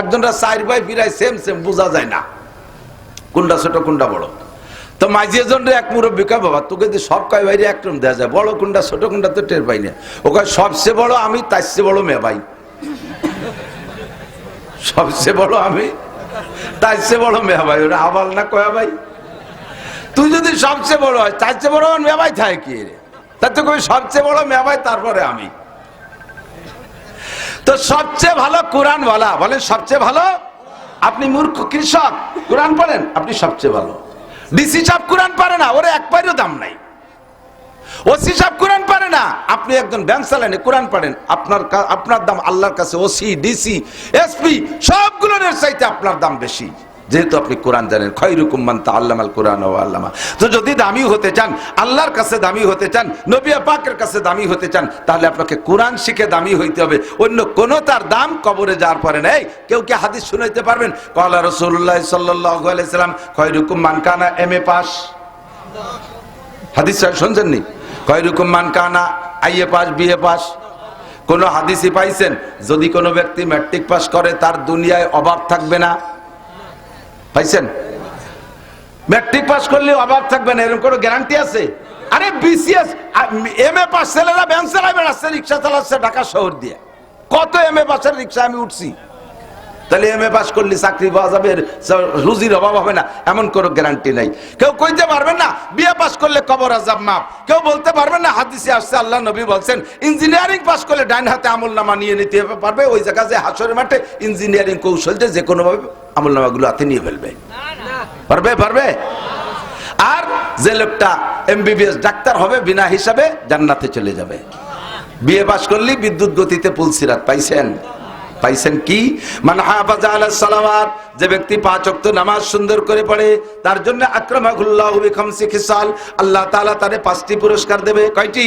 একজনরা চার ভাই ফিরাই সেম সেম বোঝা যায় না। কোনটা ছোট, কোনটা বড়। তো মাঝিয়ে জন এক মুরব্বী কয়, বাবা, তোকে যদি সব কয় বাইরে একরকম দেওয়া যায়। বড় কোনটা, ছোট কোনটা তো টের পাই না। ও কয়, সবচেয়ে বড় আমি, তার চেয়ে বড় মেয়ে ভাই। সবচেয়ে বড় আমি, তার চেয়ে বড় মেয়া ভাই। ওরা আবাল না কয়া ভাই। তুই যদি সবচেয়ে বড় হয়, তার চেয়ে বড় মেয়া ভাই থাকে কি রে। তার তো কবি সবচেয়ে বড় মেয়া ভাই, তারপরে আমি। তো সবচেয়ে ভালো কোরআন বলা বলেন, সবচেয়ে ভালো? আপনি মূর্খ কৃষক, কোরআন পড়েন? আপনি সবচেয়ে ভালো। ডিসি সাহেব কোরআন পারে না, ওরে এক পায়েরও দাম নাই। ওসি সাহেব কোরআন পারে না, আপনি একজন ব্যাংক চালানে কোরআন পারেন, আপনার আপনার দাম আল্লাহর কাছে ওসি, ডিসি, এসপি, সবগুলোর চাইতে আপনার দাম বেশি। যেহেতু আপনি কোরআন জানেন খৈরুকুম মান তাআল্লামাল কোরআন ও আল্লামা। তো যদি দামি হতে চান, আল্লাহর কাছে দামি হতে চান, নবী পাকের কাছে দামি হতে চান, তাহলে আপনাকে কোরআন শিখে দামি হইতে হবে। অন্য কোনো তার দাম কবরে যাওয়ার পরে নেই। কেউ কি হাদিস শুনাইতে পারবেন? কলা রসুল্লাহ সাল্লাল্লাহু আলাইহি সাল্লাম খৈরুকুম মান কানা এ পাস। হাদিস সাহেব শুনছেন নি? কয়রকম মান কানা আইএ পাস বিএ পাস। কোন হাদিসই পাইছেন? যদি কোনো ব্যক্তি ম্যাট্রিক পাস করে, তার দুনিয়ায় অভাব থাকবে না। পাইছেন? ম্যাট্রিক পাস করলে অভাব থাকবে না এরকম কোনো গ্যারান্টি আছে? আরে বিসিএস এম এ পাস ছেলেরা ব্যাংক চালায় বেড়াচ্ছে রিক্সা চালাচ্ছে ঢাকা শহর দিয়ে। কত এম এ পাসের রিক্সা আমি উঠছি? তাহলে এম এ পাস করলে, চাকরি পাওয়া যাবে রুজির অভাব হবে না, এমন কোনো গ্যারান্টি নাই। কেউ কইতে পারবেন না বিয়ে পাস করলে কবর আজাব মাপ কেউ বলতে পারবেন না, হাদিসে আসছে, আল্লাহ নবী বলছেন ইঞ্জিনিয়ারিং পাস করলে ডাইন হাতে আমল নামা নিয়ে নিতে পারবে, ওই জায়গা যে হাসরের মাঠে ইঞ্জিনিয়ারিং কৌশল যে যে কোনোভাবে আমল নামাগুলো হাতে নিয়ে ফেলবে। পারবে পারবে? আর যে লোকটা এমবিবিএস ডাক্তার হবে, বিনা হিসাবে জান্নাতে চলে যাবে। বিয়ে পাশ করলি, বিদ্যুৎ গতিতে পুলসিরাত পাইছেন। পাইছেন কি? মান হাফাজা আলা সালাওয়াত যে ব্যক্তি পাঁচ ওয়াক্ত নামাজ সুন্দর করে পড়ে, তার জন্য আল্লাহ তাআলা তারে পাঁচটি পুরস্কার দেবে। কয়টি?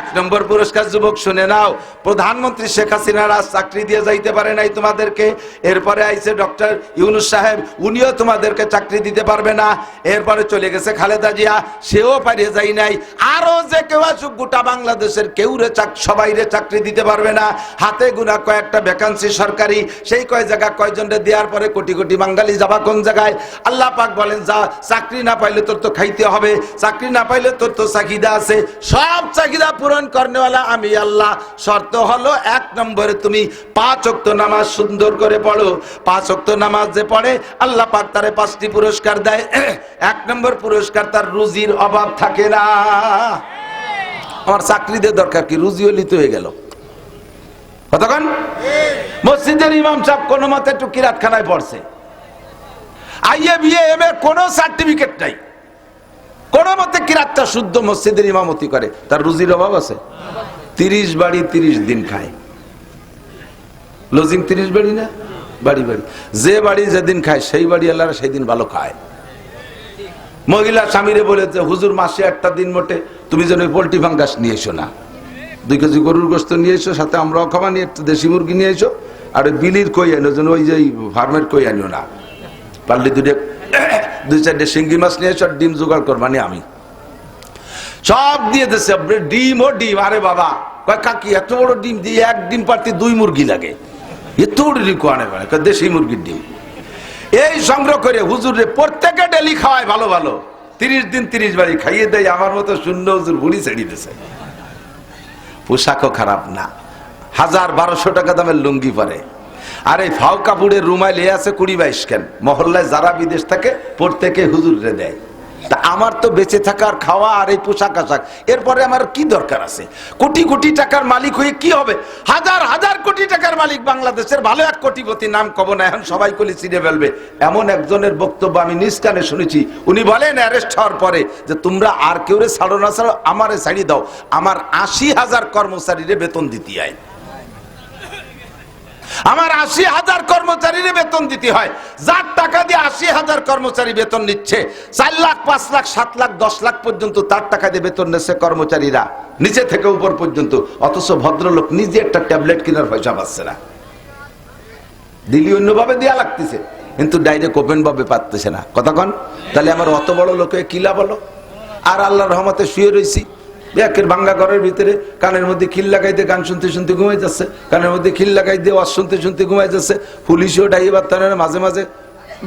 এক নম্বর পুরস্কার, যুবক শুনে নাও, প্রধানমন্ত্রী শেখ হাসিনার আজ চাকরি দিয়ে যাইতে পারে নাই তোমাদেরকে, এরপরে আইছে ডক্টর ইউনুস সাহেব, উনিও তোমাদেরকে চাকরি দিতে পারবে না, এরপরে চলে গেছে খালেদা জিয়া, সেও পারিয়ে যাই নাই আরও যে কেউ আসুক, গোটা বাংলাদেশের কেউ রে সবাই রে চাকরি দিতে পারবে না, হাতে গুনা কয়েকটা ভ্যাকান্সি সরকারি, সেই কয় জায়গা কয়জন রে দেওয়ার পরে কোটি কোটি বাঙালি যাবা কোন জায়গায়? আল্লাহ পাক বলেন, যা চাকরি না পাইলে তোর তো খাইতে হবে, চাকরি না পাইলে তোর তো চাহিদা আছে। সব চাহিদা পূরণ করনেওয়ালা আমি আল্লাহ। শর্ত হলো, এক নম্বরে তুমি পাঁচ অক্ত নামাজ সুন্দর করে পড়ো। পাঁচ অক্ত নামাজ যে পড়ে, আল্লাহ পাক তারে পাঁচটি পুরস্কার দেয়। এক নম্বর পুরস্কার, তার রুজির অভাব থাকে না। আমার চাকরিদের দরকার কি? রুজি হলি তো হয়ে গেল। কতক্ষণ? মসজিদের ইমাম সাহেব কোনো মতে একটু কিরাতখানায় পড়ছে। এম এ কোনো সার্টিফিকেট নাই। মতে কিরাতটা শুদ্ধ মসজিদের ইমামতি করে। তার রুজির অভাব আছে? তিরিশ বাড়ি তিরিশ দিন খায়। লজিং তিরিশ বাড়ি না? বাড়ি বাড়ি। যে বাড়ি যেদিন খায়, সেই বাড়ি আল্লাহ সেই দিন ভালো খায়। মহিলা স্বামীরে বলেছে হুজুর, মাসে একটা দিন মোটে। তুমি যেন পোল্ট্রি ফাঙ্গাস নিয়ে এসো না। দুই কেজি গরুর গোস্ত নিয়ে এসো, সাথে আমরাও খাওয়া নিয়ে একটু দেশি মুরগি নিয়ে এসো। আর বিলির কই আনো যেন ওই যে ফার্মের কই আনিও না। পারলে দুটো দুই চারটে শিঙ্গি মাছ নিয়ে এসো আর ডিম জোগাড় করবানি আমি। সব দিয়ে দিচ্ছে ডিম ও ডিম, আরে বাবা। কয়, কাকি, এত বড় ডিম দিয়ে এক ডিম পারতে দুই মুরগি লাগে। এত বড় ডিম কোয়ানে মানে কয়, দেশি মুরগির ডিম। এই সংগ্রহ করে হুজুরে প্রত্যেকে ডেলি খাওয়ায় ভালো ভালো। তিরিশ দিন তিরিশ বাড়ি খাইয়ে দেয়, আমার মতো শূন্য হুজুর বুড়ি ছেড়ে দিছে। পোশাকও খারাপ না। হাজার বারোশো টাকা দামের লুঙ্গি পরে। আর এই ফাও কাপুরের রুমাইল এ আছে কুড়ি বাইশ কেন? মহল্লায় যারা বিদেশ থাকে, প্রত্যেকে হুজুরে দেয়। তা আমার তো বেঁচে থাকার খাওয়া আর এই পোশাক আশাক। এরপরে আমার কি দরকার আছে? কোটি কোটি টাকার মালিক হয়ে কি হবে? হাজার হাজার কোটি টাকার মালিক বাংলাদেশের ভালো এক কোটিপতি নাম কব না এখন সবাই কলি চিনে ফেলবে। এমন একজনের বক্তব্য আমি নিজ কানে শুনেছি। উনি বলেন, অ্যারেস্ট হওয়ার পরে যে তোমরা আর কেউ রে ছাড়ো না ছাড়ো, আমারে ছাড়িয়ে দাও। আমার আশি হাজার কর্মচারীরে বেতন দিতে হয় আমার আশি হাজার কর্মচারীর বেতন দিতে হয়। যার টাকা দিয়ে আশি হাজার কর্মচারী বেতন নিচ্ছে, চার লাখ, পাঁচ লাখ, সাত লাখ, দশ লাখ পর্যন্ত তার টাকা দিয়ে বেতন নিচ্ছে কর্মচারীরা, নিচে থেকে উপর পর্যন্ত। অথচ ভদ্রলোক নিজে একটা ট্যাবলেট কেনার পয়সা পাচ্ছে না। দিলি অন্যভাবে দেয়া লাগতেছে, কিন্তু ডাইরেক্ট ওপেন ভাবে পাচ্ছে না কতক্ষণ তাহলে আমার অত বড় লোকে কিলা বলো আর আল্লাহর রহমতে শুয়ে রয়েছি একের ভাঙ্গা ঘরের ভিতরে কানের মধ্যে খিল লাগাই দিয়ে গান শুনতে শুনতে ঘুমাই যাচ্ছে, কানের মধ্যে খিল লাগাই দিয়ে ওয়াজ শুনতে শুনতে ঘুমাই যাচ্ছে, পুলিশও ডাইবার তার মাঝে মাঝে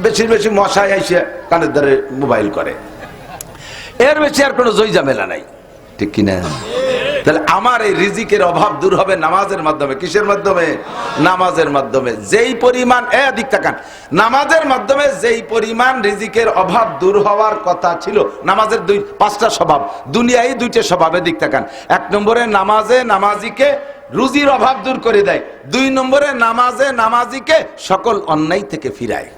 বেশির বেশি মশাই আইসে কানের দ্বারে মোবাইল করে। এর বেশি আর কোনো জয় ঝামেলা নাই। ঠিক কিনা? তাহলে আমার এই রিজিকের অভাব দূর হবে নামাজের মাধ্যমে। কিসের মাধ্যমে? নামাজের মাধ্যমে। যেই পরিমাণ, এ দিক নামাজের মাধ্যমে যেই পরিমাণ রিজিকের অভাব দূর হওয়ার কথা ছিল, নামাজের দুই, পাঁচটা স্বভাব। দুনিয়ায় দুইটা স্বভাবে দিক এক নম্বরে নামাজে নামাজিকে রুজির অভাব দূর করে দেয়। দুই নম্বরে নামাজে নামাজিকে সকল অন্যায় থেকে ফিরায়।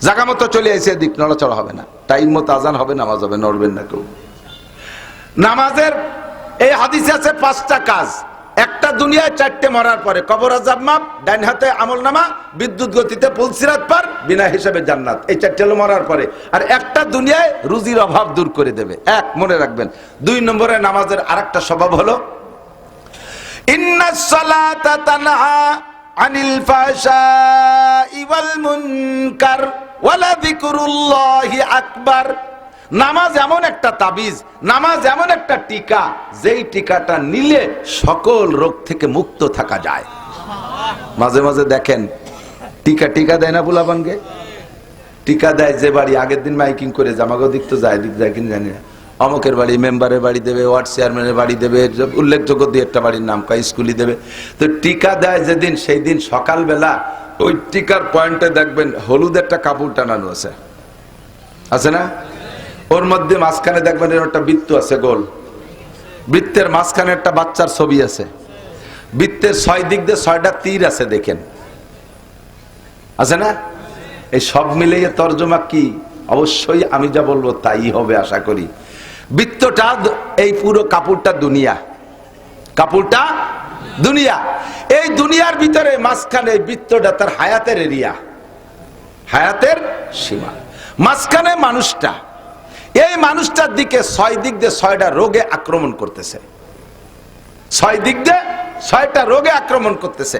জাগা মতো চলে এসে দিক নড়াচড়া হবে না। টাইম মতো আজান হবে, নামাজ হবে, নড়বেন না কেউ। নামাজের এই হাদিসে আছে পাঁচটা কাজ। একটা দুনিয়ায় চারটে মরার পরে কবর আজাব মাপ ডাইন হাতে আমল নামা, বিদ্যুৎ গতিতে পুলসিরাত পার, বিনা হিসাবে জান্নাত। এই চারটে হলো মরার পরে। আর একটা দুনিয়ায় রুজির অভাব দূর করে দেবে। এক, মনে রাখবেন। দুই নম্বরে নামাজের আরেকটা স্বভাব হলো আনিল ফাহশাই ওয়াল মুনকার ওয়ালা যিকরুল্লাহি আকবার। নামাজ এমন একটা তাবিজ, নামাজ এমন একটা টিকা, যেই টিকাটা নিলে সকল রোগ থেকে মুক্ত থাকা যায়। মাঝে মাঝে দেখেন, টিকা টিকা দেয় না বুলাবানকে? টিকা দেয় যে বাড়ি, আগের দিন মাইকিং করে জামাগো দিক তো যায় দিক যায় জানি না অমকের বাড়ি, মেম্বারের বাড়ি দেবে, ওয়ার্ড চেয়ারম্যানের বাড়ি দেবে উল্লেখযোগ্য দিয়ে একটা বাড়ির নাম, কয় স্কুলই দেবে। তো টিকা দেয় যেদিন সেই দিন সকালবেলা ওই টিকার পয়েন্টে দেখবেন হলুদ একটা কাপড় টানানো আছে। আছে না? ওর মধ্যে মাঝখানে দেখবেন এর একটা বৃত্ত আছে, গোল। বৃত্তের মাঝখানে একটা বাচ্চার ছবি আছে। বৃত্তের ছয় দিক দিয়ে ছয়টা তীর আছে, দেখেন। আছে না? এই সব মিলিয়ে তর্জমা কি? অবশ্যই আমি যা বলব তাই হবে, আশা করি। বৃত্তটা এই পুরো কাপড়টা দুনিয়া। কাপড়টা দুনিয়া। এই দুনিয়ার ভিতরে মাঝখানে বৃত্তটা তার হায়াতের এরিয়া। হায়াতের সীমা। মাঝখানে মানুষটা। এই মানুষটার দিকে ছয় দিক দিয়ে ছয়টা রোগে আক্রমণ করতেছে। ছয় দিক দিয়ে ছয়টা রোগে আক্রমণ করতেছে।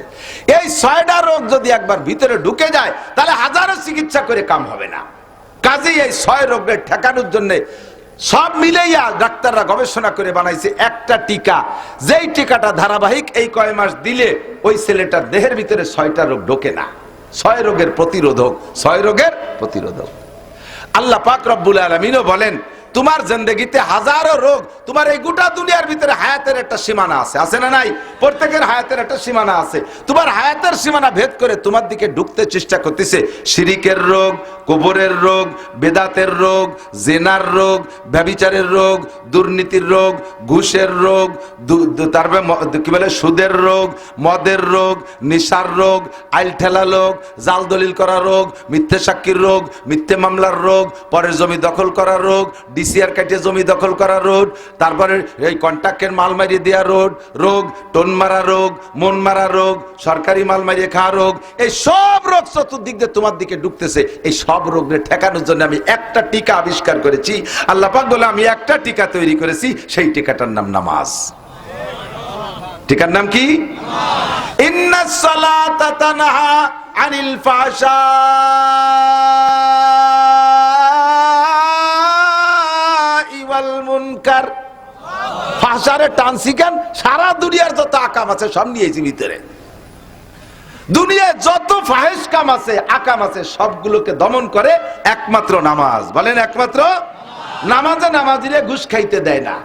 এই ছয়টা রোগ যদি একবার ভিতরে ঢুকে যায়, তাহলে হাজারো চিকিৎসা করে কাম হবে না। কাজেই এই ছয় রোগের ঠেকানোর জন্য সব মিলেইয়া ডাক্তাররা গবেষণা করে বানাইছে একটা টিকা। যেই টিকাটা ধারাবাহিক এই কয় মাস দিলে ওই ছেলেটার দেহের ভিতরে ছয়টা রোগ ঢোকে না। ছয় রোগের প্রতিরোধক, ছয় রোগের প্রতিরোধক। আল্লাহ পাক রব্বুল আলমিনও বলেন তোমার জিন্দগিতে হাজারো রোগ, তোমার এই গোটা দুনিয়ার ভিতরে হায়াতের একটা সীমানা আছে। আছে না নাই? প্রত্যেকের হায়াতের একটা সীমানা আছে। তোমার হায়াতের সীমানা ভেদ করে তোমার দিকে ঢুকতে চেষ্টা করতেছে। শিরিকের রোগ, কোবরের রোগ, বেদাতের রোগ, জেনার রোগ ব্যবিচারের রোগ, দুর্নীতির রোগ, ঘুষের রোগ তারপরে কি বলে, সুদের রোগ, মদের রোগ, নিশার রোগ, আইল ঠেলা রোগ, জাল দলিল করা রোগ, মিথ্যে সাক্ষীর রোগ, মিথ্যে মামলার রোগ, পরের জমি দখল করা রোগ ডিসিআর কাটিয়ে জমি দখল করা রোগ তারপরে এই কন্ট্রাক্টের মাল মারিয়ে দেওয়া রোগ রোগ, টোন মারা রোগ, মন মারা রোগ, সরকারি মাল মারিয়ে খাওয়া রোগ, এই সব রোগ চতুর্দিক দিয়ে তোমার দিকে ঢুকতেছে। এই সব রোগের ঠেকানোর জন্য আমি একটা টিকা আবিষ্কার করেছি। আল্লাহ পাক বলে, আমি একটা টিকা তৈরি করেছি, সেই টিকাটার নাম নামাজ। টিকার নাম কি? ইন্নাস সালাতা তানহা আনিল ফাহশাই ফাহশারে টানছি সারা দুনিয়ার যত আকাম আছে, সব নিয়েছি ভিতরে। দুনিয়ায় যত ফাহেস কাম আছে, আকাম আছে, সবগুলোকে দমন করে একমাত্র নামাজ। বলেন একমাত্র নামাজে নামাজিরে ঘুষ খাইতে দেয় না।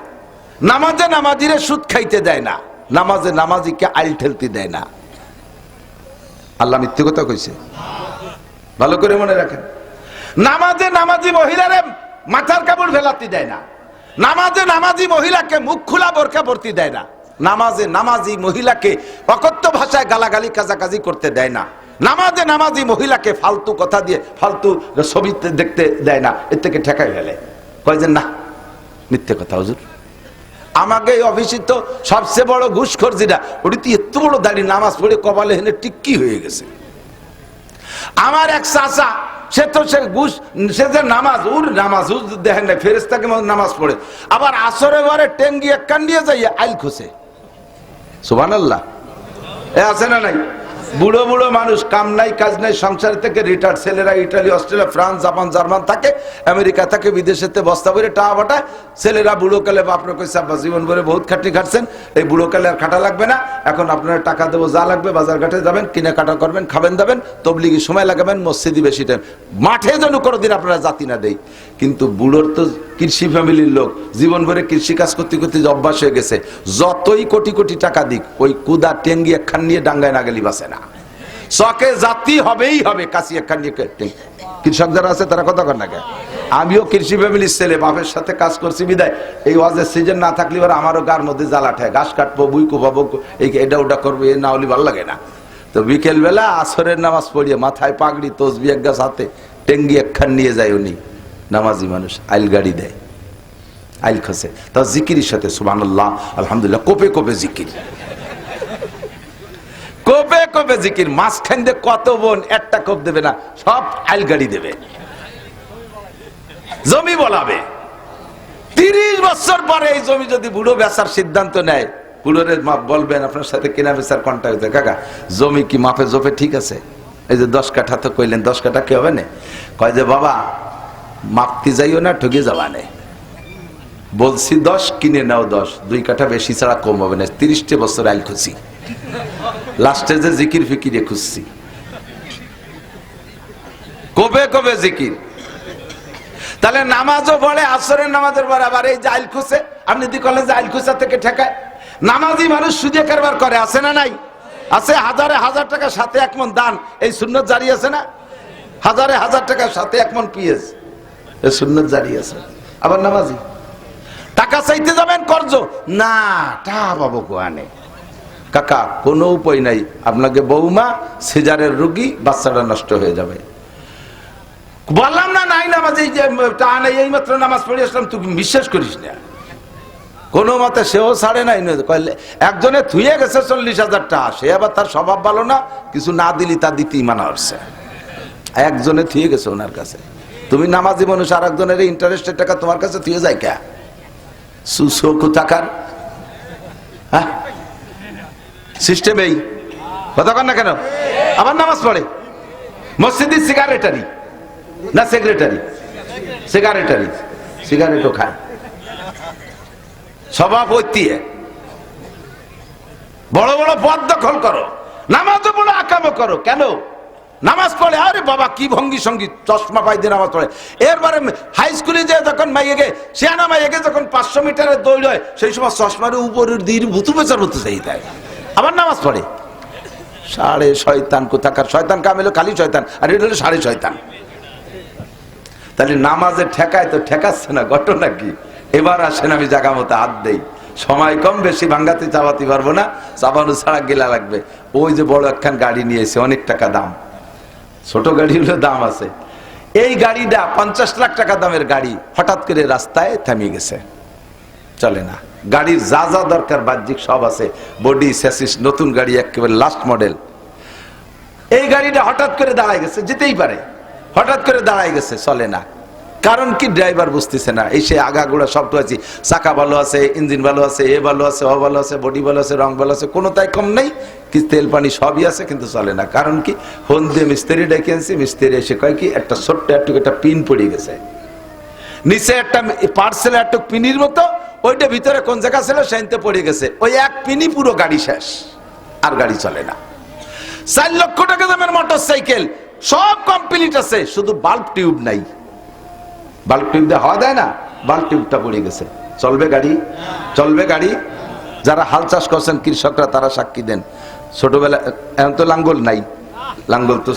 নামাজে নামাজিরে সুদ খাইতে দেয় না। নামাজে নামাজিকে আইল ঠেলতে দেয় না। আল্লাহ মিথ্যে কথা কইছে। ভালো করে মনে রাখেন। নামাজে নামাজি মহিলারে মাথার কাপড় ফেলাতে দেয় না। নামাজে নামাজি মহিলাকে মুখ খোলা বোরকা ভর্তি দেয় না। নামাজে নামাজি মহিলাকে অকথ্য ভাষায় গালাগালি, কাজাকাজি করতে দেয় না। নামাজে নামাজি মহিলাকে ফালতু কথা দিয়ে, ফালতু ছবি দেখতে দেয় না। এর থেকে ঠেকাই ফেলে। কয় যে, না, মিথ্যে কথা হুজুর। আমাকে এই অফিসে তো সবচেয়ে বড় ঘুষখোর যেটা, ওটি তো এত বড় দাঁড়িয়ে নামাজ পড়ে কপালে হেনে টিক্কি হয়ে গেছে। আমার এক চাচা সে তো সে গুস, সে যে নামাজ, উর নামাজ, উর দেখেন না ফেরেস্তাকে নামাজ পড়ে। আবার আসরে বারে টেঙ্গিয়ে কান্ডিয়ে যাইয়া আইল খুশে। সুবান আল্লাহ এ আছে না নাই? বুড়ো বুড়ো মানুষ, কাম নাই, কাজ নাই, সংসার থেকে রিটায়ার ছেলেরা Italy, Australia, France, Japan, German থাকে, আমেরিকা থাকে, বিদেশেতে বস্তা ভরে টাকা বাটায়। ছেলেরা বুড়ো কালে বাপরে কইছে, আব্বা, জীবন ভরে বহুত খাটি খাটছেন। এই বুড়ো কালে আর খাটা লাগবে না। এখন আপনারা টাকা দেবো, যা লাগবে বাজার ঘাটে যাবেন কিনে কাটা করবেন, খাবেন দাবেন, তবলিগি সময় লাগাবেন, মসজিদি বেশি টাইম মাঠে যেন কোনোদিন আপনারা জাতি না দেই। কিন্তু বুড়োর তো কৃষি ফ্যামিলির লোক। জীবন ভরে কৃষি কাজ করতে করতে অভ্যাস হয়ে গেছে। যতই কোটি কোটি টাকা দিক, ওই কুদা টেঙ্গি একখান নিয়ে ডাঙ্গায় না গেলি বাসে না। চকে জাতি হবেই হবে, কাশি একখান নিয়ে কৃষক যারা আছে, তারা কথা কর না কেন? আমিও কৃষি ফ্যামিলির ছেলে, বাপের সাথে কাজ করছি, বিদায়। এই ওয়াজের সিজন না থাকলে এবার আমারও গার মধ্যে জ্বালা ঠায়। ঘাস কাটবো, বুই কোপাবো এই এটা ওটা করব, এ না হলে ভালো লাগে না। তো বিকেলবেলা আসরের নামাজ পড়িয়ে মাথায় পাগড়ি, তসবি এক গাছ হাতে, টেঙ্গি একখান নিয়ে যায় উনি। নামাজি মানুষ, আইল গাড়ি দেয়, আইল খসে। তা জিকিরির সাথে, সুবহানাল্লাহ, আলহামদুলিল্লাহ, কোপে কোপে জিকির। কোপে কোপে জিকির, মাঝখান দিয়ে কত বোন, একটা কোপ দেবে না, সব আইল গাড়ি দেবে। জমি বলাবে। তিরিশ বছর পরে এই জমি যদি বুড়ো বেচার সিদ্ধান্ত নেয়, বুড়োরে মাপ বলবেন, আপনার সাথে কেনা বেচার কন্ট্যাক্ট হয়েছে। কাকা, জমি কি মাপে জপে ঠিক আছে? এই যে দশ কাঠা তো কইলেন, দশ কাঠা কি হবে না? কয় যে, বাবা মাপতে যাইও না ঠকে যাবা নেই বলছি, দশ কিনে নাও, দশ। দুই কাঠা বেশি ছাড়া কম হবে না। তিরিশটি বছর আইল খুশি লাস্টে যে জিকির ফিকিরে খুঁজছি। কবে কবে জিকির? তাহলে নামাজও পড়ে, আসরের নামাজের পর আবার এই জাইল খুঁজে আপনি যদি কলেন জাইল খুঁজা থেকে ঠেকায়। নামাজি মানুষ সুদে কারবার করে, আছে না নাই? আছে, হাজারে হাজার টাকা সাথে একমন দান। এই শূন্য জারি আছে না? হাজারে হাজার টাকা সাথে এক মন পিএস এই সুন্নত জারি আছে। আবার নামাজি। টাকা চাইতে যাবেন, কর্জ। না, টা পাবো কোয়ানে? কাকা, কোনো উপায় নাই। আপনাকে বৌমা, সিজারের রুগী, বাচ্চাটা নষ্ট হয়ে যাবে। বললাম না, নাই নামাজ এই যে, টা নেই এই মাত্র নামাজ পড়ে আসলাম, তুই বিশ্বাস করিস না। কোনো মতে সেও ছাড়ে নাই। কইলে, একজনে থুয়ে গেছে চল্লিশ হাজার টাকা সে আবার তার স্বভাব ভালো না, কিছু না দিলি তা দিতেই মানা হচ্ছে। একজনে থুয়ে গেছে ওনার কাছে। তুমি নামাজি মানুষ আর একজনের ইন্টারেস্টের টাকা তোমার কাছে থুয়ে যায় কে? সুসোকু টাকার হ্যাঁ? সিস্টেম এই। কথা কন না কেন? আবার নামাজ পড়ে। মসজিদি সিগারেটারি না সেক্রেটারি সিগারেটারি সিগারেটও খায়। সভাপতি বড় বড় পদ দখল করো। নামাজও বড় আকামও করো। কেন? নামাজ পড়ে, আরে বাবা, কি ভঙ্গি সঙ্গী, চশমা পাই দিয়ে নামাজ পড়ে। এরপরে হাই স্কুলে যে যখন মাইয়েকে সিয়ানা মাইয়েকে যখন পাঁচশো মিটারের দৌড় হয়, সেই সময় চশমার উপরের দিয়ে ভুতু পেচার হতে চাই দেয়। আবার নামাজ পড়ে। সাড়ে শয়তান কোথাকার? শয়তান কামেলো খালি শয়তান, আর এটা হলো সাড়ে শয়তান। তাহলে নামাজে ঠেকায় তো ঠেকাচ্ছে না, ঘটনা কি? এবার আসেন আমি জাগা মতো হাত দেই। সময় কম, বেশি ভাঙ্গাতে চাপাতে পারব না, চাপানো ছাড়া গেলা লাগবে। ওই যে বড় একখান গাড়ি নিয়েছে অনেক টাকা দাম। ছোট গাড়ি হলে দাম আছে। এই গাড়িটা পঞ্চাশ লাখ টাকা দামের গাড়ি হঠাৎ করে রাস্তায় থামিয়ে গেছে। চলে না। গাড়ির যা যা দরকার, বাহ্যিক সব আছে। বডি স্যাসিস নতুন গাড়ি, একেবারে লাস্ট মডেল এই গাড়িটা হঠাৎ করে দাঁড়ায় গেছে, যেতেই পারে। হঠাৎ করে দাঁড়ায় গেছে, চলে না। কারণ কি ড্রাইভার বুঝতেছে না? এই সে আগাগোড়া সব তো আছে। চাকা ভালো আছে, ইঞ্জিন ভালো আছে, এ ভালো আছে ও ভালো আছে, বডি ভালো আছে, রং ভালো আছে, কোনো তাই কম নেই। কি তেল পানি সবই আছে, কিন্তু চলে না। কারণ কি? ফোন দিয়ে মিস্ত্রি ডেকে আনছি, মিস্ত্রি এসে কয় কি, একটা ছোট্ট একটু একটা পিন পড়ে গেছে। নিচে একটা পার্সেল একটা পিনির মতো, ওইটা ভিতরে কোন জায়গা ছিল, সেনতে পড়ে গেছে। ওই এক পিনি পুরো গাড়ি শেষ, আর গাড়ি চলে না। চার লক্ষ টাকা দামের মোটর সাইকেল সব কমপ্লিট আছে, শুধু বাল্ব টিউব নাই। বাল্ব টিউব দিয়ে হওয়া দেয় না, বাল্ব টিউবটা পড়ে গেছে। চলবে গাড়ি চলবে গাড়ি। যারা হাল চাষ করছেন, কৃষকরা তারা সাক্ষী দেন। ছোটবেলা, এখন তো লাঙ্গল নাই। লাঙ্গল তো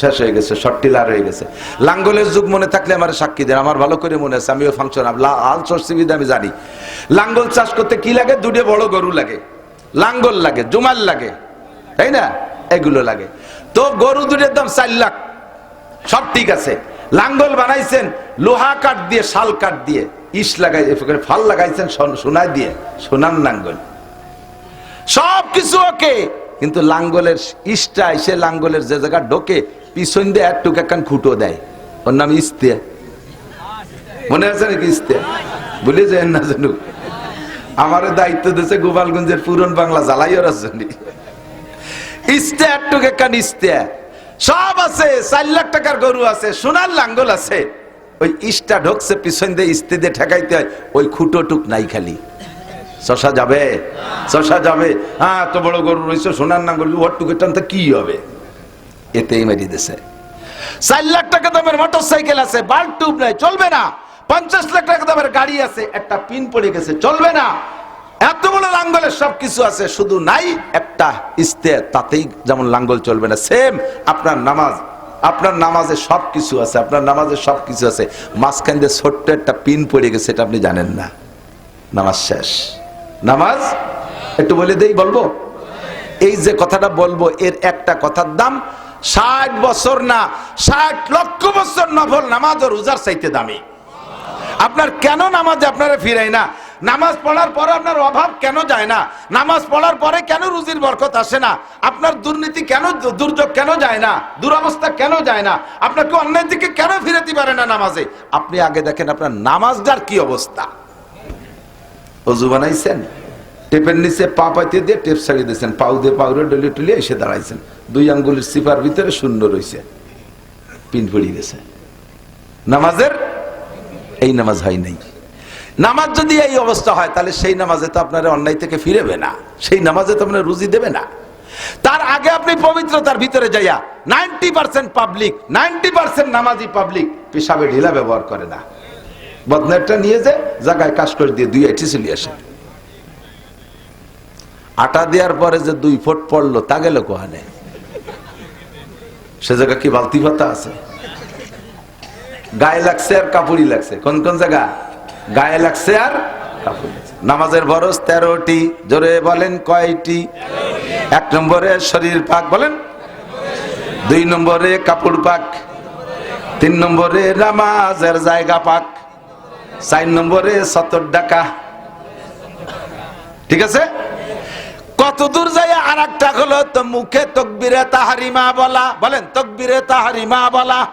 শেষ হয়ে গেছে শর্টিলার হয়ে গেছে। লাঙ্গলের যুগ মনে থাকলে আমার সাক্ষী দেন, আমার ভালো করে মনে আছে, আমিও ফাংশন হাল বিধে আমি জানি। লাঙ্গল চাষ করতে কি লাগে? দুটো বড় গরু লাগে। লাঙ্গল লাগে, জুমাল লাগে। তাই না? এগুলো লাগে। তো গরু দুটোর দাম চার লাখ। সব ঠিক আছে। লাঙ্গল বানাইছেন, লোহা কাঠ দিয়ে, শাল কাঠ দিয়ে, ইস লাগাই ফাল লাগাইছেন সোন- দিয়ে, সোনার লাঙ্গল। সব কিছু ওকে, কিন্তু লাঙ্গলের ইস্টা এসে লাঙ্গলের যে জায়গা ঢোকে, পিছন দিয়ে একটু একখান খুঁটো দেয়। ওর নাম ইস্তে। মনে আছে নাকি ইস্তে? বলে যায় না জানুক। আমার দায়িত্ব দিয়েছে গোপালগঞ্জের পুরন বাংলা জ্বালাইয়ের জন্য। ইস্তে একটুকে কান ইস্তে। সব আছে, চার লাখ টাকার গরু আছে, সোনার লাঙ্গল আছে। ওই ইস্টা ঢোকছে, পিছন দিয়ে ইস্তে দিয়ে ঠেকাইতে হয়, ওই খুঁটো টুক নাই খালি। শশা যাবে? শশা যাবে। হ্যাঁ এত বড় গরু রয়েছে, সোনার নাঙ্গল ওর টুকে টানতে কি হবে? এতেই মেরি দেশে চার লাখ টাকা দামের মোটর সাইকেল আছে, বাল্ব টিউব নাই, চলবে না। পঞ্চাশ লাখ টাকা দামের গাড়ি আছে, একটা পিন পড়ে গেছে, চলবে না। এত বড় লাঙ্গলের সব কিছু আছে, শুধু নাই, একটা ইস্তে তাতেই যেমন লাঙ্গল চলবে না, সেম আপনার নামাজ, আপনার নামাজে সব কিছু আছে, আপনার নামাজে সব কিছু আছে। মাঝখান দিয়ে ছোট্ট একটা পিন পড়ে গেছে, এটা আপনি জানেন না। নামাজ শেষ। নামাজ? একটু বলে দেই, বলব? এই যে কথাটা বলব, এর একটা কথার দাম, ষাট বছর না, ষাট লক্ষ বছর নফল নামাজ ও রোজার চাইতে দামি। আপনার কেন নামাজ আপনারা ফিরাই না? নামাজ পড়ার পরে আপনার অভাব কেন যায় না? নামাজ পড়ার পরে কেন রুজির বরকত আসে না? আপনার দুর্নীতি কেন, দুর্যোগ কেন যায় না? দুরবস্থা কেন যায় না? আপনাকে অন্যায় দিকে কেন ফিরাতে পারে না নামাজে? আপনি আগে দেখেন আপনার নামাজটার কি অবস্থা। অজু বানাইছেন, টেপের নিচে পা পাইতে দিয়ে টেপ ছাড়িয়ে দিয়েছেন পাউ দিয়ে পাউরে ডলি টলি এসে দাঁড়াইছেন। দুই আঙ্গুলের সিপার ভিতরে শূন্য রয়েছে পিন পড়ে গেছে নামাজের এই নামাজ হয় নাই। নামাজ যদি এই অবস্থা হয়, তাহলে সেই নামাজে তো আপনার অন্যায় থেকে ফিরেবে না। সেই নামাজে তো আপনার রুজি দেবে না। তার আগে আপনি পবিত্রতার ভিতরে যাইয়া ninety percent public ninety percent নামাজি পাবলিক পেশাবে ঢিলা ব্যবহার করে না। বদনেরটা নিয়ে যে জায়গায় কাজ করে দিয়ে দুই আইটি চলে আসে। আটা দেওয়ার পরে যে দুই ফুট পড়ল, তা গেল কোহানে? সে জায়গা কি বালতি পাতা আছে? গায়ে লাগছে আর কাপড়ই লাগছে। কোন কোন জায়গা? গায়ে লাগছে আর লাগছে। নামাজের বরস তেরোটি, জোরে বলেন কয়টি? এক নম্বরে শরীর পাক, বলেন। দুই নম্বরে কাপড় পাক। তিন নম্বরে নামাজের জায়গা পাক। চার নম্বরে সতর ডাকা। ঠিক আছে? কত দূর যায় আর একটা হলো, তো মুখে তকবিরে তাহারিমা বলা। বলেন, তকবিরে তাহারিমা বলা।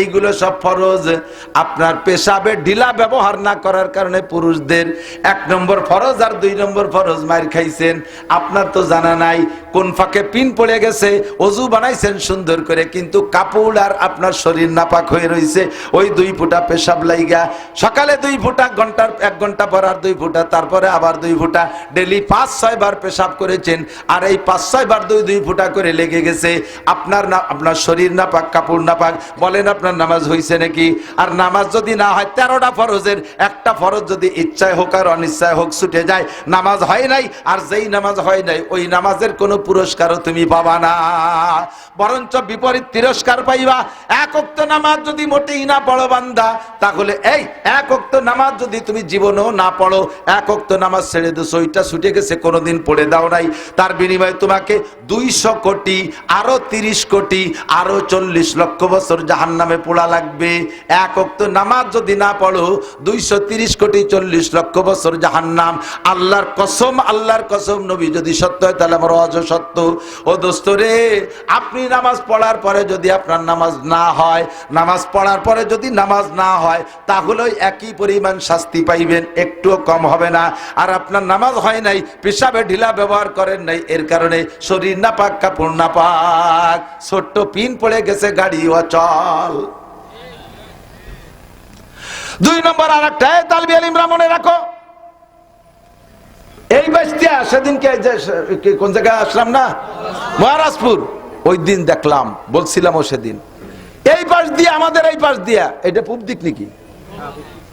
এইগুলো সব ফরজ। আপনার পেশাবে ঢিলা ব্যবহার না করার কারণে পুরুষদের এক নম্বর ফরজ আর দুই নম্বর ফরজ মার খাইছেন। আপনার তো জানা নাই, কোন ফাঁকে পিন পড়ে গেছে, অজু বানাইছেন সুন্দর করে, কিন্তু কাপড় আর আপনার শরীর নাপাক হয়ে রয়েছে ওই দুই ফুটা পেশাব লাইগা। সকালে দুই ফুটা, ঘণ্টার এক ঘণ্টা পর আর দুই ফুটা, তারপরে আবার দুই ফুটা। ডেলি পাঁচ, ছয় বার পেশাব করেছেন, আর এই পাঁচ, ছয় বার দুই দুই ফুটা করে লেগে গেছে। আপনার না, আপনার শরীর নাপাক, কাপড় নাপাক, বলেন আপনার নামাজ হয়েছে নাকি? আর নামাজ যদি না হয়, তেরোটা ফরজের, একটা ফরজ যদি ইচ্ছায় হোক আর অনিচ্ছায় হোক ছুটে যায়, নামাজ হয় নাই, আর যেই নামাজ হয় নাই, ওই নামাজের কোনো পুরস্কারও তুমি পাবা না। বরঞ্চ বিপরীত তিরস্কার পাইবা। এক অক্ত নামাজ যদি মোটেই না পড়ো বান্দা, তাহলে এই এক অক্ত নামাজ যদি তুমি জীবনেও না পড়ো, এক অক্ত নামাজ ছেড়ে দিছো, ওইটা ছুটে গেছে, কোনোদিন পড়ে দাও নাই। তার বিনিময়ে তোমাকে দুইশো কোটি, আরও তিরিশ কোটি, আরও চল্লিশ লক্ষ বছর জাহান নামে পোড়া লাগবে। এক অক্ত নামাজ যদি না পড়ো, দুইশো তিরিশ কোটি চল্লিশ লক্ষ বছর জাহান নাম আল্লাহর কসম আল্লাহর কসম, নবী যদি সত্য হয়, তাহলে আমার অজ সত্য। ও দোস্ত রে, আপনি নামাজ পড়ার পরে যদি আপনার নামাজ না হয়, নামাজ পড়ার পরে যদি নামাজ না হয় তাহলে একই পরিমাণ শাস্তি পাইবেন, একটুও কম হবে না। আর আপনার নামাজ হয় নাই, পেশাবে ঢিলা ব্যবহার করেন নাই, এর কারণে শরীর না পাক কাপড় না পাক ছোট্ট পিন পড়ে গেছে গাড়ি অচল দুই নম্বর আর একটা তালবি আলিম মনে রাখো। এই বাস্তিয়া, সেদিনকে কোন জায়গায় আসলাম না? মহারাজপুর। ওই দিন দেখলাম বলছিলাম ও সেদিন। এই পাশ দিয়ে, আমাদের এই পাশ দিয়া, এটা পূব দিক নাকি?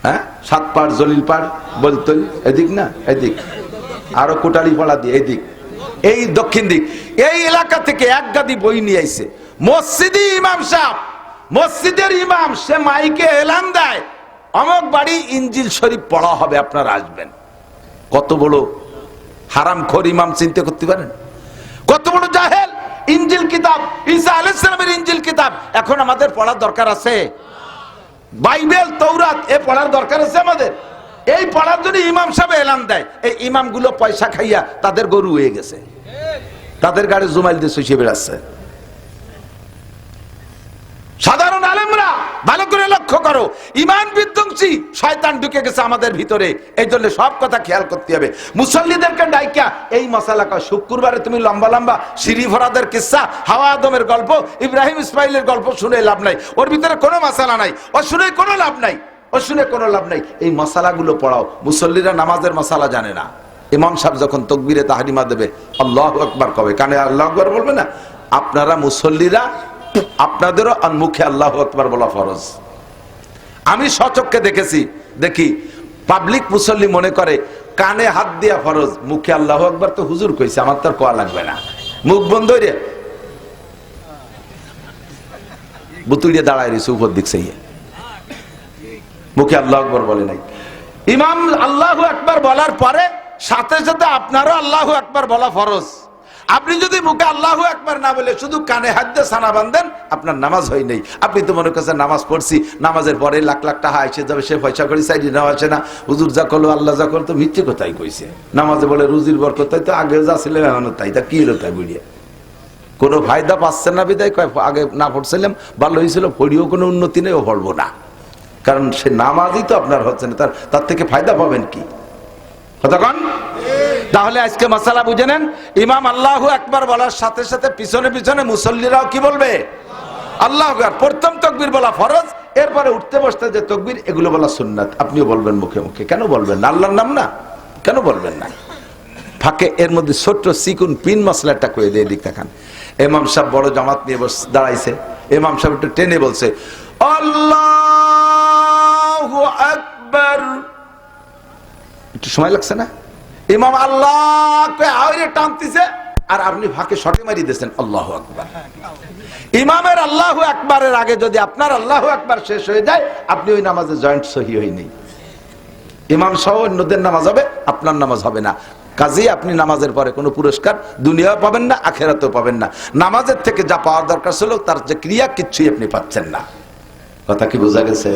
হ্যাঁ? সাত পাড় জলিল পাড় বলতল এদিক না? এদিক। আরও কোটালি পাড়া দিয়ে, এদিক। এই দক্ষিণ দিক। এই এলাকা থেকে এক গাদি বই নিয়ে আইছে। মসজিদি ইমাম সাহেব, মসজিদের ইমাম, সে মাইকে এলান দেয়। অমক বাড়ি ইঞ্জিল শরীফ পড়া হবে, আপনারা আসবেন। কত বড় হারাম খোর ইমাম চিন্তা করতে পারেন? কত বড় জাহেল ইঞ্জিল কিতাব, ঈসা আলাইহিসসালামের ইঞ্জিল কিতাব, এখন আমাদের পড়ার দরকার আছে। বাইবেল তৌরাত এ পড়ার দরকার আছে আমাদের। এই পড়ার জন্য ইমাম সাহেব এলান দেয়। এই ইমামগুলো পয়সা খাইয়া তাদের গরু হয়ে গেছে। তাদের গাড়ি জুমাইল দিয়ে শুষিয়ে বেড়াচ্ছে। সাধারণ আলেমরা, ভালো করে লক্ষ্য করো ইমান শয়তান ঢুকে গেছে আমাদের ভিতরে। এই জন্য সব কথা খেয়াল করতে হবে। মুসল্লিদেরকে ডাইকা, এই মশালা কয়, শুক্রবারে তুমি লম্বা লম্বা সিঁড়ি ভরাদের কিসা, হাওয়া আদমের গল্প, ইব্রাহিম ইসমাইলের গল্প শুনে লাভ নাই। ওর ভিতরে কোনো মশালা নাই, ও শুনে কোনো লাভ নাই, ও শুনে কোনো লাভ নাই। এই মশালাগুলো পড়াও, মুসল্লিরা নামাজের মশালা জানে না। ইমাম সাহেব যখন তকবিরে তাহারিমা দেবে, আল্লাহ আকবার কবে, কানে আল্লাহ আকবার বলবে না? আপনারা মুসল্লিরা, আপনাদেরও মুখে আল্লাহ আকবার বলা ফরজ। আমি সচককে দেখেছি। দেখি পাবলিক মুসল্লি মনে করে, কানে হাত দিয়া ফরজ, মুখে আল্লাহ আকবার তো হুজুর কইছে, আমার তো কোয়া লাগবে না। মুখ বন্ধ রে বুতুড়িয়ে দাঁড়ায় রয়েছে উপর দিক সেই মুখে আল্লাহ আকবর বলে নাই। ইমাম আল্লাহ আকবার বলার পরে, সাথে সাথে আপনারও আল্লাহ আকবার বলা ফরজ। আপনি যদি মুখে আল্লাহ একবার না বলে শুধু কানে হাত দিয়ে সানা বান্ধেন আপনার নামাজ হয় নাই। আপনি তো মনে করছেন নামাজ পড়ছি, নামাজের পরে লাখ লাখ টাকা এসে যাবে, সে পয়সা করে সাইডে নেওয়া আসে না। হুজুর যা করল, আল্লাহ যা করল, তো মিথ্যে কোথায় কইছে। নামাজে বলে রুজির বরকত, তাই তো আগে যা ছিল এখনও তাই। তা কি হলো তাই বুড়িয়ে কোনো ফায়দা পাচ্ছেন না বিদায়? আগে না পড়ছিলাম, ভালো হয়েছিল, পড়িও কোনো উন্নতি নেই, ও পড়ব না। কারণ সে নামাজই তো আপনার হচ্ছে না, তার তার থেকে ফায়দা পাবেন কি? কতক্ষণ তাহলে আজকে মশালা বুঝে নেন, ইমাম আল্লাহ একবার বলার সাথে সাথে পিছনে পিছনে মুসল্লিরাও কি বলবে? আল্লাহ। প্রথম তকবির বলা ফরজ, এরপরে উঠতে বসতে যে তকবির, এগুলো বলা সুন্নাত। আপনিও বলবেন মুখে মুখে। কেন বলবেন না? আল্লাহর নাম না? কেন বলবেন না? ফাঁকে এর মধ্যে ছোট্ট সিকুন পিন মশলাটা করে দিয়ে দিক দেখান এমাম সাহেব বড় জামাত নিয়ে বস দাঁড়াইছে। এমাম সাহেব একটু টেনে বলছে, আল্লাহ আকবর। একটু সময় লাগছে না? ইমাম আল্লাহ আওয়াজে টানতেছে। আর আপনি ফাঁকে শটে মারি দিয়েছেন, আল্লাহ আকবার। ইমামের আল্লাহ আকবারের আগে যদি আপনার আল্লাহ আকবার শেষ হয়ে যায়, আপনি ওই নামাজে জয়েন্ট সহি হয়নি ইমাম সহ অন্যদের নামাজ হবে, আপনার নামাজ হবে না। কাজেই আপনি নামাজের পরে কোনো পুরস্কার দুনিয়াও পাবেন না, আখেরাতেও পাবেন না। নামাজের থেকে যা পাওয়ার দরকার ছিল, তার যে ক্রিয়া, কিচ্ছুই আপনি পাচ্ছেন না। কথা কি বোঝা গেছে?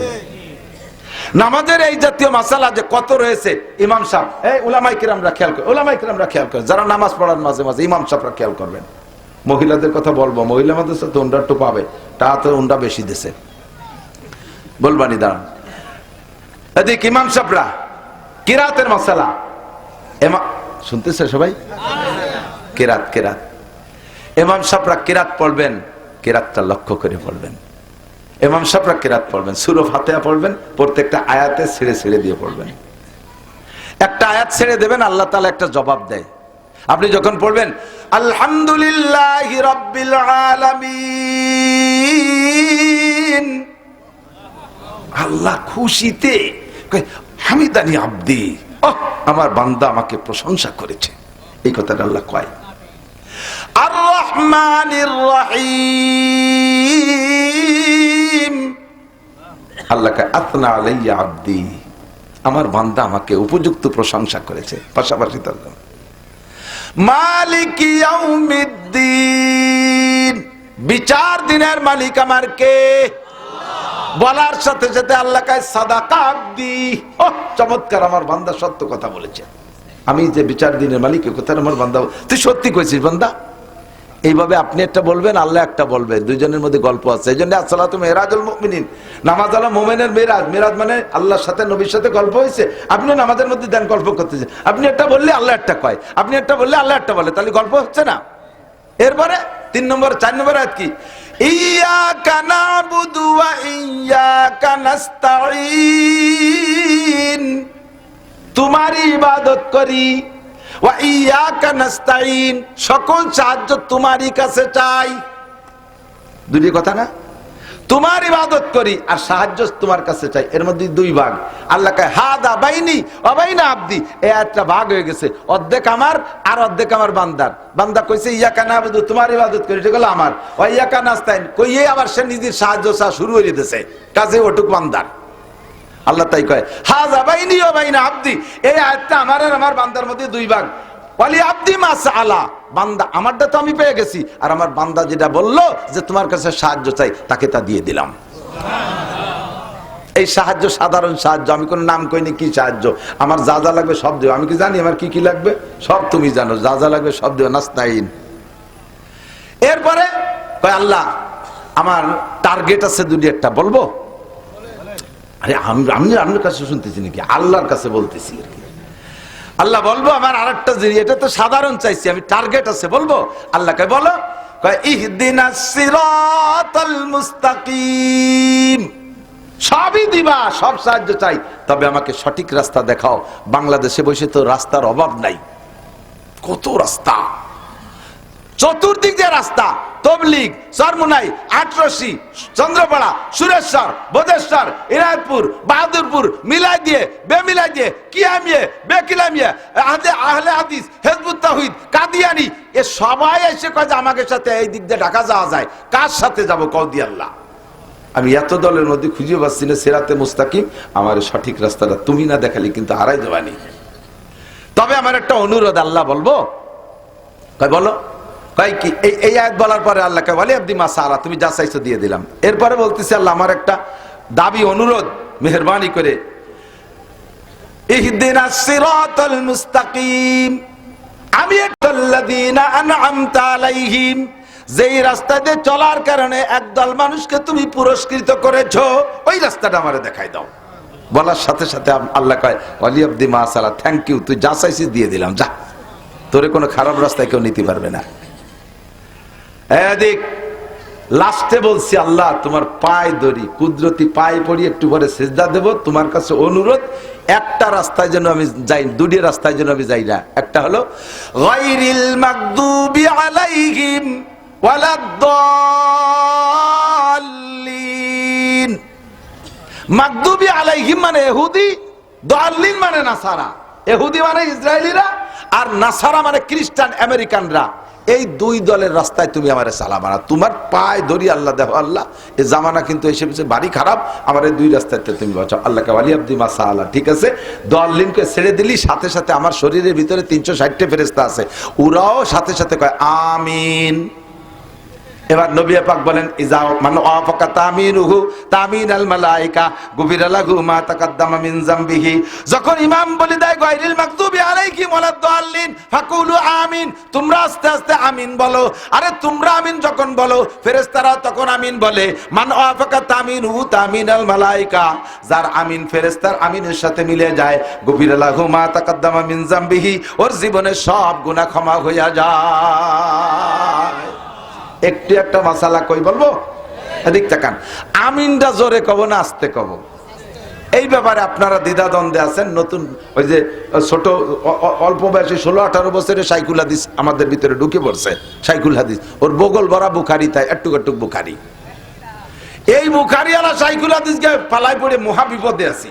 নামাজের এই জাতীয় মাসালা যে কত রয়েছে, ইমাম সাহেব, এই ওলামাই কিরামরা খেয়াল করে ওলামাই কিরামরা খেয়াল করে, যারা নামাজ পড়ার মাঝে মাঝে, ইমাম সাহেবরা খেয়াল করবেন। মহিলাদের কথা বলব, মহিলা মাদ্রাসা তো উন্ডা একটু পাবে তা তো উন্ডা বেশি দেশে বলবানি দাঁড়ান। এদিক ইমাম সাহেবরা, কিরাতের মশালা শুনতেছে সবাই? কেরাত কেরাত। এমাম সাহেবরা কেরাত পড়বেন, কেরাতটা লক্ষ্য করে পড়বেন। এমাম সাহেবরা কেরাত পড়বেন, সুরো ফাতেহা পড়বেন, প্রত্যেকটা আয়াতে ছেড়ে ছেড়ে দিয়ে পড়বেন। একটা আয়াত ছেড়ে দেবেন, আল্লাহ তালা একটা জবাব দেয়। আপনি যখন পড়বেন, আলহামদুলিল্লাহ রব্বিল আলামিন। আল্লাহ খুশিতে হামিদানি আব্দি আমার বান্দা আমাকে প্রশংসা করেছে। এই কথাটা আল্লাহ কয়। আর রহমানির রহিম। আল্লাহ কয়, আতনা আলাইয়া আব্দি। আমার বান্দা আমাকে উপযুক্ত প্রশংসা করেছে পাশাপাশি তার মালিক বিচার দিনের মালিক আমার কে? বলার সাথে সাথে আল্লাহ কায় সাদাকা আব্দি। ওহ, চমৎকার আমার বান্দা সত্য কথা বলেছে। আমি যে বিচার দিনের মালিক কথা আমার বান্দা তুই সত্যি কইছিস বান্দা? এইভাবে আপনি একটা বলবেন, আল্লাহ একটা বলবেন। দুইজনের মধ্যে গল্প আছে। এই জন্য আসসালাম মেয়েরাজুল মুমিনিন। নামাজ আলা মোমেনের মেয়েরাজ মেয়েরাজ মানে আল্লাহর সাথে, নবীর সাথে গল্প হয়েছে। আপনি নামাজের মধ্যে দেন গল্প করতেছেন আপনি একটা বললে আল্লাহ একটা কয়। আপনি একটা বললে আল্লাহ একটা বলে। তাহলে গল্প হচ্ছে না। এরপরে তিন নম্বর, চার নম্বর আয়াত কি? ইয়াকা নাবুদু ওয়া ইয়াকা নাস্তাঈন। তোমারই ইবাদত করি। সকল সাহায্য তোমারই কাছে চাই। দুটি কথা না? তোমার ইবাদত করি আর সাহায্য তোমার কাছে চাই। এর মধ্যে দুই ভাগ। আল্লাহ হাদা বাইনি অবাইনা আব্দি। এই একটা ভাগ হয়ে গেছে। অর্ধেক আমার আর অর্ধেক আমার বান্দার। বান্দা কইছে, ইয়াকা না বুধু তোমার ইবাদত করি, এটা হলো আমার। ও ইয়াকা নাস্তাইন কইয়ে আবার সে নিজের সাহায্য চা শুরু হয়ে দিতেছে। কাজে ওটুক বান্দার। আল্লাহ তাই কয়, হাজা বাইনি ও বাইনা আব্দি। এই আয়াতটা আমার আর আমার বান্দার মধ্যে দুই ভাগ। ওয়ালি আব্দি মাস আলা বান্দা আমারটা তো আমি পেয়ে গেছি, আর আমার বান্দা যেটা বলল যে তোমার কাছে সাহায্য চাই, তাকে তা দিয়ে দিলাম। এই সাহায্য, সাধারণ সাহায্য, আমি কোনো নাম কইনি কি সাহায্য। আমার যা যা লাগবে সব দেবো আমি কি জানি আমার কি কি লাগবে? সব তুমি জানো। যা যা লাগবে সব দেবো নাস্তাইন এরপরে কয়, আল্লাহ, আমার টার্গেট আছে দুটি একটা বলব? আরে আমি আমি আপনার কাছে শুনতেছি নাকি? আল্লাহর কাছে বলতেছি আর কি। আল্লাহ বলব, আমার আরেকটা জিনিস, এটা তো সাধারণ চাইছি, আমি টার্গেট আছে, বলব? আল্লাহকে বলো? মুস্তাকিম। সবই দিবা, সব সাহায্য চাই, তবে আমাকে সঠিক রাস্তা দেখাও। বাংলাদেশে বসে তো রাস্তার অভাব নাই। কত রাস্তা? চতুর্দিক দিয়ে রাস্তা, তবলিগ চরমুনাই আটরসি, চন্দ্রপাড়া, সুরেশ্বর বোধেশ্বর ইরায়তপুর বাহাদুরপুর, মিলাই দিয়ে, বেমিলাই দিয়ে, কিয়ামিয়ে, বেকিলামিয়ে, আহলে আহলে হাদিস, হেজবুত তাহিদ কাদিয়ানি, এ সবাই এসে কয় যে আমাকে সাথে এই দিক দিয়ে ঢাকা যাওয়া যায়। কার সাথে যাব কৌদি আল্লাহ? আমি এত দলের মধ্যে খুঁজে পাচ্ছি না, সেরাতে মুস্তাকিম, আমার সঠিক রাস্তাটা তুমি না দেখালি কিন্তু হারাই দেবানি তবে আমার একটা অনুরোধ আল্লাহ বলব। কয় বলো? কয় কি, এই এই আয়াত বলার পরে আল্লাহকে বলে আব্দি মা সারা তুমি যা চাইছো দিয়ে দিলাম। এরপরে বলতেছি আল্লাহ, আমার একটা দাবি, অনুরোধ, মেহরবানি করে। ইহদিনাস সিরাতাল মুস্তাকিম আমি যেই রাস্তা দিয়ে চলার কারণে একদল মানুষকে তুমি পুরস্কৃত করেছ, ওই রাস্তাটা আমার দেখাই দাও। বলার সাথে সাথে আল্লাহ কয় অলি আব্দি মা সালা থ্যাংক ইউ তুই যা চাইছিস দিয়ে দিলাম, যা। তোরে কোনো খারাপ রাস্তায় কেউ নিতে পারবে না। এদিক, লাস্টে বলছি, আল্লাহ, তোমার পায়ে দড়ি, কুদরতি পায়ে পড়ি একটু পরে সেজদা দেব। তোমার কাছে অনুরোধ, একটা রাস্তায় যেন আমি যাই, দুটি রাস্তায় যেন আমি যাই না। একটা হলো, গায়রিল মাগদুবি আলাইহিম ওয়ালাদ-দাল্লিন। মাকদুবি আলাইহিম মানে এহুদি, দাল্লিন মানে নাসারা। এহুদি মানে ইসরায়েলিরা, আর নাসারা মানে খ্রিস্টান আমেরিকানরা। এই দুই দলের রাস্তায় তুমি আমার সালাম না তোমার পায়ে ধরি আল্লাহ দেহ, আল্লাহ, এ জামানা কিন্তু এসে পিছিয়ে বাড়ি খারাপ, আমার এই দুই রাস্তায় তুমি বাঁচাও। আল্লাহকে আলী আব্দি মাসা ঠিক আছে? দল লিমকে ছেড়ে দিলি, সাথে সাথে আমার শরীরের ভিতরে তিনশো ষাটটা ফেরেস্তা আছে। ওরাও সাথে সাথে কয়, আমিন। এবার নবী পাক বলেন, ইজাও মানে আফাকা তামিনুহু, তামিন আল মালাইকা, গুফিরা লাহু মা তাকাদ্দামা মিন জামবিহি। যখন ইমাম বলে দেয়, গায়রিল মাকদুবি আলাইহিম ওয়ালাদ-দাল্লিন ফাকুলু আমিন। তোমরা আস্তে আস্তে আমিন বলো। আরে তোমরা আমিন যখন বলো ফেরেশতারা তখন আমিন বলে। মান আফাকা তামিনুহু, তামিন আল মালাইকা। যার আমিন ফেরেশতার আমিনের সাথে মিলে যায়, গুফিরা লাহু মা তাকাদ্দামা মিন জামবিহি। ওর জীবনের সব গুনাহ ক্ষমা হইয়া যায়। একটু একটা মশালা কই বলব? এদিক আমিনটা জোরে কব না আসতে কব? এই ব্যাপারে আপনারা দ্বিধাদ্বন্দ্বে আছেন, নতুন ওই যে ছোট অল্প বয়সী ষোলো, আঠারো বছরে সাইকুল হাদিস আমাদের ভিতরে ঢুকে পড়ছে, সাইকুল হাদিস। ওর বগল ভরা বুখারি, তাই একটু একটু বুখারি। এই বুখারি আলা সাইকুল হাদিসকে পালাই পড়ে মহা বিপদে আছি।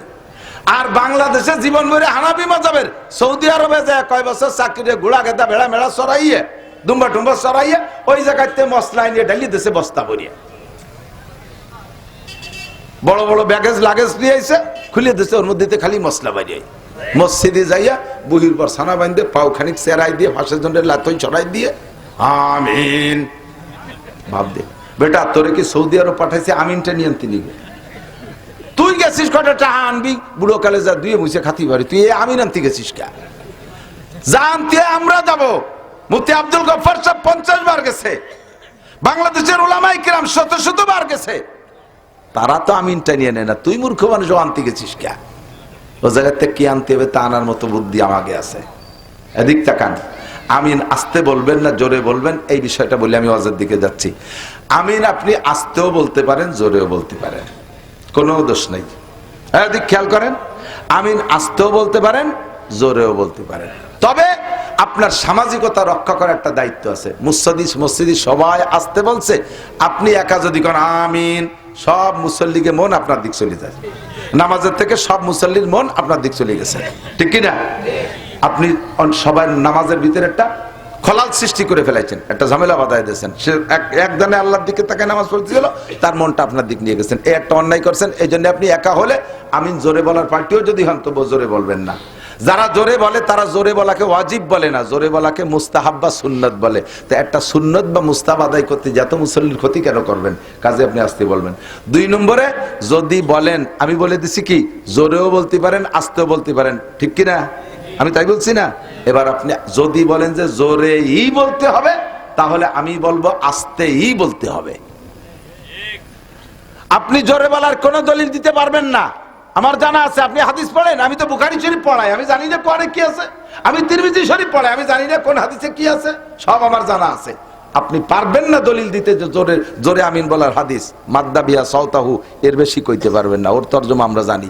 আর বাংলাদেশে জীবন মরে হানাবি মজাবের সৌদি আরবে যায় কয় বছর চাকরি ঘোড়া গেদা ভেড়া মেড়া সরাইয়ে দুম্বা টুম্বা সরাইয়ে ওই জায়গাতে মশলা নিয়ে ঢালি দেশে বস্তা ভরিয়ে। বড় বড় ব্যাগেজ, লাগেজ নিয়ে আইসে খুলে দিছে, ওর মধ্যে খালি মশলা বাড়িয়ে মসজিদে যাইয়া বুহির পর সানা বান্ধে পাও খানিক সেরাই দিয়ে, ফাঁসের জন্য লাতই ছড়াই দিয়ে, আমিন। ভাব দে। বেটা, তোরে কি সৌদি আরব পাঠাইছে? আমিনটা নিয়ে তিনি তুই গেছিস কটা আনবি? বুড়ো কালে যা দুয়ে মুছে খাতি পারি তুই আমিন আনতে গেছিস কে? জানতে আমরা যাব। মুফতি আব্দুল গফার সাহেব পঞ্চাশ বার গেছে। বাংলাদেশের ওলামাই কিরাম শত শত বার গেছে। তারা তো আমিনটা নিয়ে নেয় না। তুই মূর্খ মানুষ আনতে গেছিস কে? ও জায়গার থেকে কি আনতে হবে তা আনার মতো বুদ্ধি আমাকে আছে। এদিক তাকান। আমিন আসতে বলবেন না, জোরে বলবেন? এই বিষয়টা বলে আমি অজের দিকে যাচ্ছি। আমিন, আপনি আসতেও বলতে পারেন, জোরেও বলতে পারেন। কোনো দোষ নেই। এদিক খেয়াল করেন। আমিন আসতেও বলতে পারেন, জোরেও বলতে পারেন। তবে আপনার সামাজিকতা রক্ষা করার একটা দায়িত্ব আছে। মুসজিদ মসজিদি সবাই আসতে বলছে, আপনি একা যদি কোন আমিন, সব মুসল্লিকে মন আপনার দিক চলে যায়। নামাজের থেকে সব মুসল্লির মন আপনার দিক চলে গেছে। ঠিক কিনা? আপনি সবার নামাজের ভিতরে একটা খলাল সৃষ্টি করে ফেলাইছেন, একটা ঝামেলা বাধাই দিয়েছেন। সে এক- একজনে আল্লাহর দিকে তাকে নামাজ পড়তে গেল, তার মনটা আপনার দিক নিয়ে গেছেন। এই একটা অন্যায় করছেন, এই জন্য আপনি একা হলে, আমিন জোরে বলার পার্টিও যদি হন তবু জোরে বলবেন না। যারা জোরে বলে, তারা জোরে বলাকে ওয়াজিব বলে না, জোরে বলাকে মুস্তাহাব বা সুন্নত বলে। তো একটা সুন্নত বা মুস্তাব আদায় করতে যত মুসল্লির ক্ষতি কেন করবেন? কাজে আপনি আসতে বলবেন। দুই নম্বরে, যদি বলেন, আমি বলে দিছি কি, জোরেও বলতে পারেন, আসতেও বলতে পারেন, ঠিক কি না? আমি তাই বলছি না? এবার আপনি যদি বলেন যে জোরেই বলতে হবে, তাহলে আমি বলব আস্তে ই বলতে হবে। আপনি জোরে বলার কোনো দলিল দিতে পারবেন না। আমার জানা আছে, আপনি হাদিস পড়েন, আমি তো বুখারি শরীফ পড়াই, আমি জানি না পরে কি আছে। আমি তিরমিজি শরীফ পড়াই, আমি জানি না কোন হাদিসে কি আছে, সব আমার জানা আছে। আপনি পারবেন না দলিল দিতে যে জোরে জোরে আমিন বলার হাদিস। মাদ্দা বিয়া সৌতাহু এর বেশি কইতে পারবেন না, ওর তর্জমা আমরা জানি।